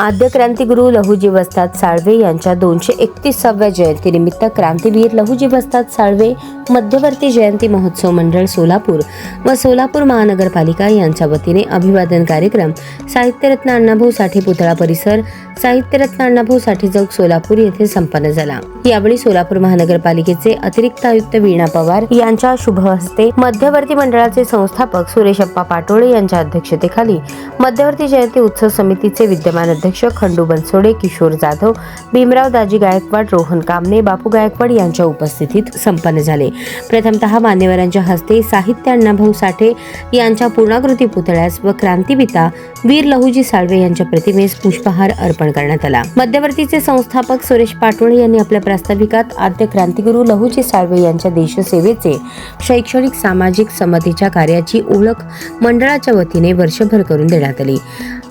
आद्य क्रांतिगुरू लहुजीवस्ताद साळवे यांच्या दोनशे एकतीसाव्या जयंतीनिमित्त क्रांतीवीर लहुजीवस्ताद साळवे मध्यवर्ती जयंती महोत्सव मंडळ सोलापूर व सोलापूर महानगरपालिका यांच्या वतीने अभिवादन कार्यक्रम साहित्यरत्न अण्णाभाऊ साठे पुतळा परिसर साहित्यरत्न अण्णाभाऊ साठे चौक सोलापूर येथे संपन्न झाला. यावेळी सोलापूर महानगरपालिकेचे अतिरिक्त आयुक्त वीणा पवार यांच्या शुभ हस्ते मध्यवर्ती मंडळाचे संस्थापक सुरेशप्पा पाटोळे यांच्या अध्यक्षतेखाली मध्यवर्ती जयंती उत्सव समितीचे विद्यमान अध्यक्ष खंडू बनसोडे किशोर जाधव भीमराव दाजी गायकवाड रोहन कामने बापू गायकवाड यांच्या उपस्थितीत संपन्न झाले. प्रथमतः मान्यवरांच्या हस्ते साहित्य अण्णाभाऊ साठे यांच्या पूर्णाकृती पुतळ्यास व क्रांतीपिता वीर लहुजी साळवे यांच्या प्रतिमेस पुष्पहार अर्पण करण्यात आला. मध्यवर्तीचे संस्थापक सुरेश पाटोळे यांनी आपल्या प्रास्ताविकात आद्य क्रांतिगुरू लहुजी साळवे यांच्या देशसेवेचे शैक्षणिक सामाजिक समतेच्या कार्याची ओळख मंडळाच्या वतीने वर्षभर करून देण्यात आली.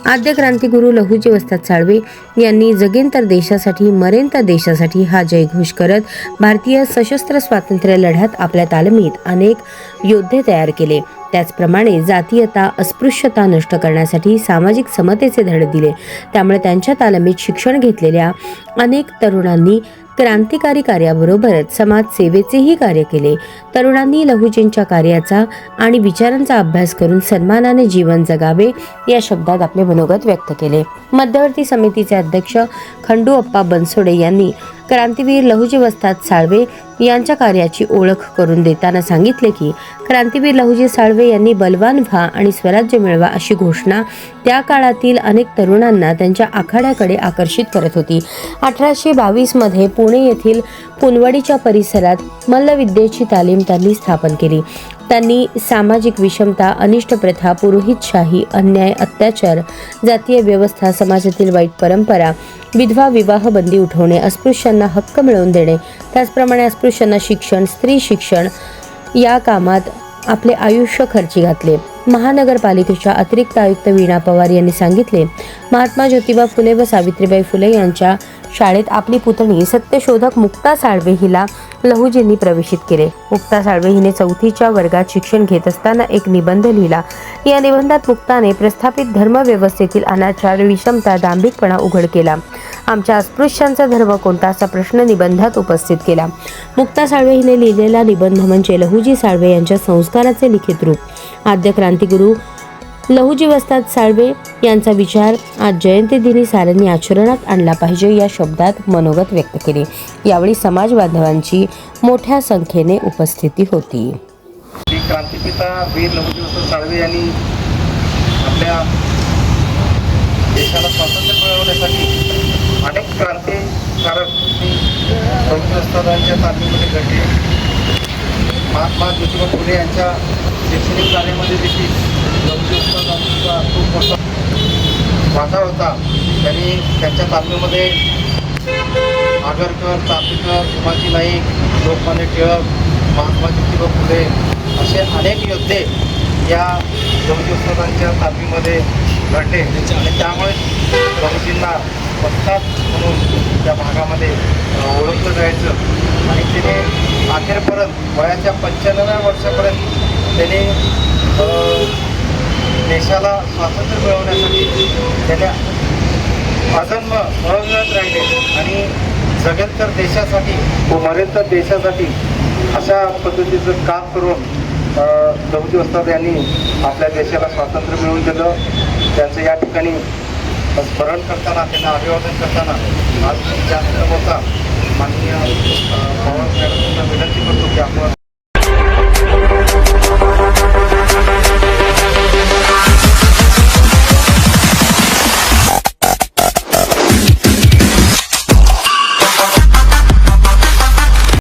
आद्य क्रांतिगुरू लहुजी वस्ताद साळवे यांनी जगेन तर देशासाठी मरेन तर देशासाठी हा जयघोष करत भारतीय सशस्त्र स्वातंत्र्य लढ्यात आपल्या तालमीत अनेक योद्धे तयार केले. त्याचप्रमाणे जातीयता अस्पृश्यता नष्ट करण्यासाठी सामाजिक समतेचे धडे दिले. त्यामुळे त्यांच्या तालमीत शिक्षण घेतलेल्या अनेक तरुणांनी क्रांतिकारी कार्याबरोबरच समाजसेवेचेही कार्य केले. तरुणांनी लहुजींच्या कार्याचा आणि विचारांचा अभ्यास करून सन्मानाने जीवन जगावे या शब्दात आपले मनोगत व्यक्त केले. मध्यवर्ती समितीचे अध्यक्ष खंडू अप्पा बनसोडे यांनी क्रांतीवीर लहुजी वस्ताद साळवे यांच्या कार्याची ओळख करून देताना सांगितले की क्रांतीवीर लहुजी साळवे यांनी बलवान व्हा आणि स्वराज्य मिळवा अशी घोषणा त्या काळातील अनेक तरुणांना त्यांच्या आखाड्याकडे आकर्षित करत होती. अठराशे बावीसमध्ये पुणे येथील पुनवडीच्या परिसरात मल्लविद्येची तालीम त्यांनी स्थापन केली. त्यांनी सामाजिक विषमता अनिष्ट प्रथा पुरोहितशाही अन्याय अत्याचार जातीय व्यवस्था समाजातील वाईट परंपरा विधवा विवाह बंदी उठवणे अस्पृश्यांना हक्क मिळवून देणे त्याचप्रमाणे अस्पृश्यांना शिक्षण स्त्री शिक्षण या कामात आपले आयुष्य खर्ची घातले. महानगरपालिकेच्या अतिरिक्त आयुक्त वीणा पवार यांनी सांगितले महात्मा ज्योतिबा फुले व सावित्रीबाई फुले यांच्या शाळेत आपली पुतणी सत्यशोधक मुक्ता साळवे हिला लहुजींनी प्रवेशित केले. मुक्ता साळवे हिने चौथीच्या वर्गात शिक्षण घेत असताना एक निबंध लिहिला. या निबंधात मुक्ताने प्रस्थापित धर्मव्यवस्थेतील अनाचार विषमता दांभिकपणा उघड केला. आमच्या अस्पृश्यांचा धर्म कोणता असा प्रश्न निबंधात उपस्थित केला. मुक्ता साळवे हिने लिहिलेला निबंध म्हणजे लहुजी साळवे यांच्या संस्काराचे लिखित रूप. आद्य क्रांतिगुरू लहुजी वस्ताद साळवे यांचा विचार आज जयंती दिनी साऱ्यांनी आचरणात आणला पाहिजे या शब्दात मनोगत व्यक्त केले. यावेळी समाज बांधवांची मोठ्या संख्येने उपस्थिती होती. क्रांतिपिता वीर लहुजी साळवे यांनी आपल्या देशाला स्वातंत्र्य मिळवण्यासाठी अनेक क्रांतिकारक लहुजी तालमीमध्ये घडले. महात्मा ज्योतिबा फुले यांच्या शैक्षणिक कार्यामध्ये देखील लहुजी वस्तादांचा खूप मोठा वाटा होता. त्यांनी त्यांच्या तालमीमध्ये आगरकर चापेकर उमाजी नाईक लोकमान्य टिळक महात्मा ज्योतिबा फुले असे अनेक योद्धे या लहुजी वस्तादांच्या तालमीमध्ये घडले. आणि त्यामुळे लहुजींना पत्ता म्हणून त्या भागामध्ये ओळखलं जायचं. आणि तिने अखेरपर्यंत वयाच्या पंच्याण्णव्या वर्षापर्यंत त्याने देशाला स्वातंत्र्य मिळवण्यासाठी त्याच्या अजन्म अविरत राहिले आणि जगेल तर देशासाठी व मरेल तर देशासाठी अशा पद्धतीचं काम करून अ, लहुजी वस्ताद यांनी आपल्या देशाला स्वातंत्र्य मिळवून दिलं. त्यांचं या ठिकाणी स्मरण करताना त्यांना अभिवादन करताना आज जास्त होता माननीय पवार साहेबांना विनंती करतो की आपण